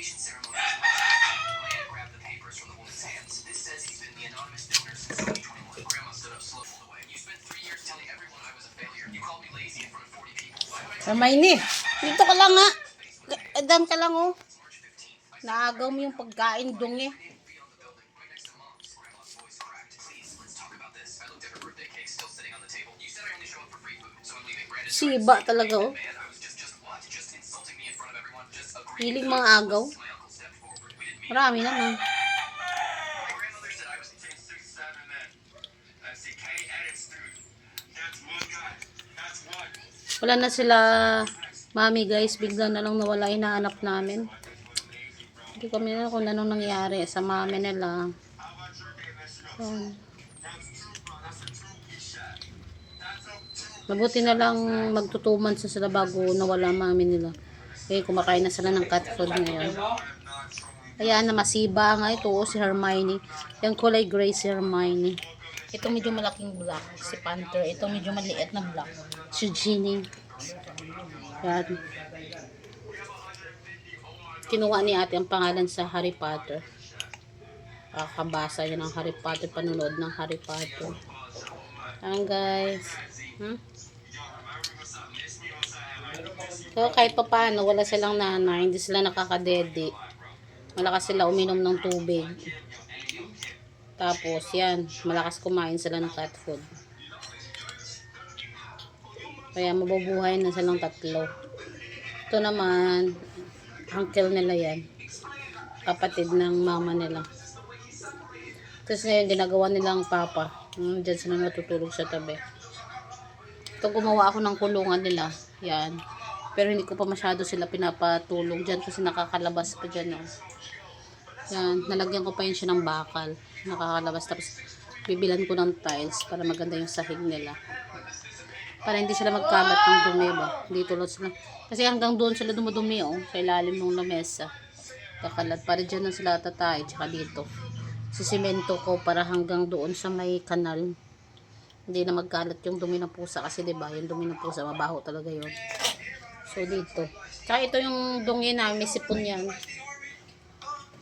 dedication ceremony is planned. Grab the papers from the woman's hands. This says he's been the anonymous donor since 2021. Grandma stood up slow all the way. You spent three years telling everyone I was a failure. You called me lazy in front of 40 people. Why would I... Kamay. Dito ka lang ha. Edan ka lang oh. Naagaw mo yung pagkain dong eh. Siba talaga oh. Hiling mga agaw. Marami naman. Wala na sila mami guys. Bigla na lang nawala inaanap namin. Hindi kami na kung anong nangyari sa mami nila. Yan. Mabuti na lang magtutuman sa sila bago nawala mami nila. Eh, kumakain na sila ng cat food ngayon. Ayan na masiba nga ito, oh, si Hermione. Yung kulay gray si Hermione. Ito medyo malaking black, si Panther. Ito medyo maliit na black, si Ginny. Yan. Kinuha ni ate ang pangalan sa Harry Potter. Kakabasa yan ng Harry Potter, panunood ng Harry Potter. Ayan guys. Hmm? So, kahit pa paano, wala silang nanay, hindi sila nakakadede. Malakas sila uminom ng tubig. Tapos, yan, malakas kumain sila ng cat food. Kaya mabubuhay na silang tatlo. Ito naman, uncle nila yan. Kapatid ng mama nila. Tapos ngayon, ginagawa nilang papa. Hmm, Diyan sila natutulog sa tabi. Ito gumawa ako ng kulungan nila. Yan. Pero hindi ko pa masyado sila pinapatulong dyan kasi nakakalabas pa dyan. Oh. Yan. Nalagyan ko pa yun siya ng bakal. Nakakalabas. Tapos bibilan ko ng tiles para maganda yung sahig nila. Para hindi sila magkalat ng dumi ba. Hindi tulad sila. Kasi hanggang doon sila dumudumi oh. Sa ilalim ng lamesa. Kakalat. Para dyan na sila tatay. Tsaka dito. Sisimento ko para hanggang doon sa may kanal hindi na magkalat yung dumi ng pusa kasi 'di ba yung dumi ng pusa mabaho talaga yon so dito tsaka ito yung dungi namin sipon yan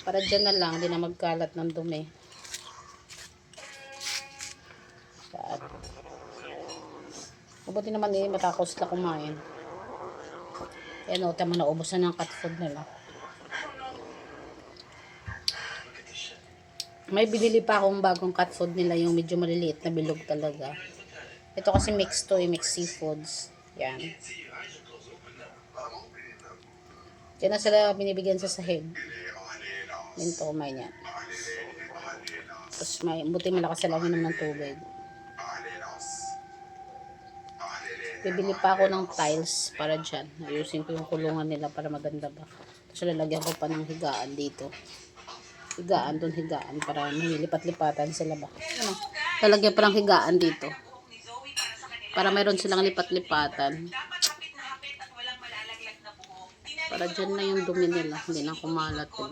para dyan na lang hindi na magkalat ng dumi Yan. mabuti naman eh matakos na kumain yan o tama na ubos na ng cat food nila May binili pa akong bagong cat food nila, yung medyo maliliit na bilog talaga. Ito kasi mixed to, eh, mixed seafoods. Yan. Yan na sila binibigyan sa sahig. Yan to, kumain yan. Tapos may, buti malakas sila uminom ng tubig. Bibili pa ako ng tiles para dyan. Ayusin ko yung kulungan nila para maganda ba. Tapos lalagyan ko pa ng higaan dito higaan doon higaan para may lipat-lipatan sila ba ano lalagyan pa ng higaan dito para mayroon silang lipat-lipatan para dyan na yung dumi nila hindi na kumalat yun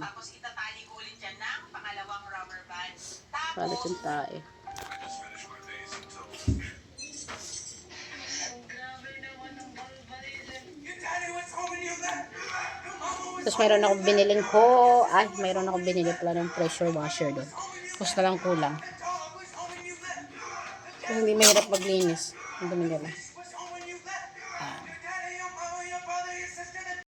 para dyan tayo Tapos mayroon akong biniling ko. Ay, mayroon akong binili pala ng pressure washer doon. Tapos na lang kulang. Kung hindi mahirap maglinis. Ang dumi nila.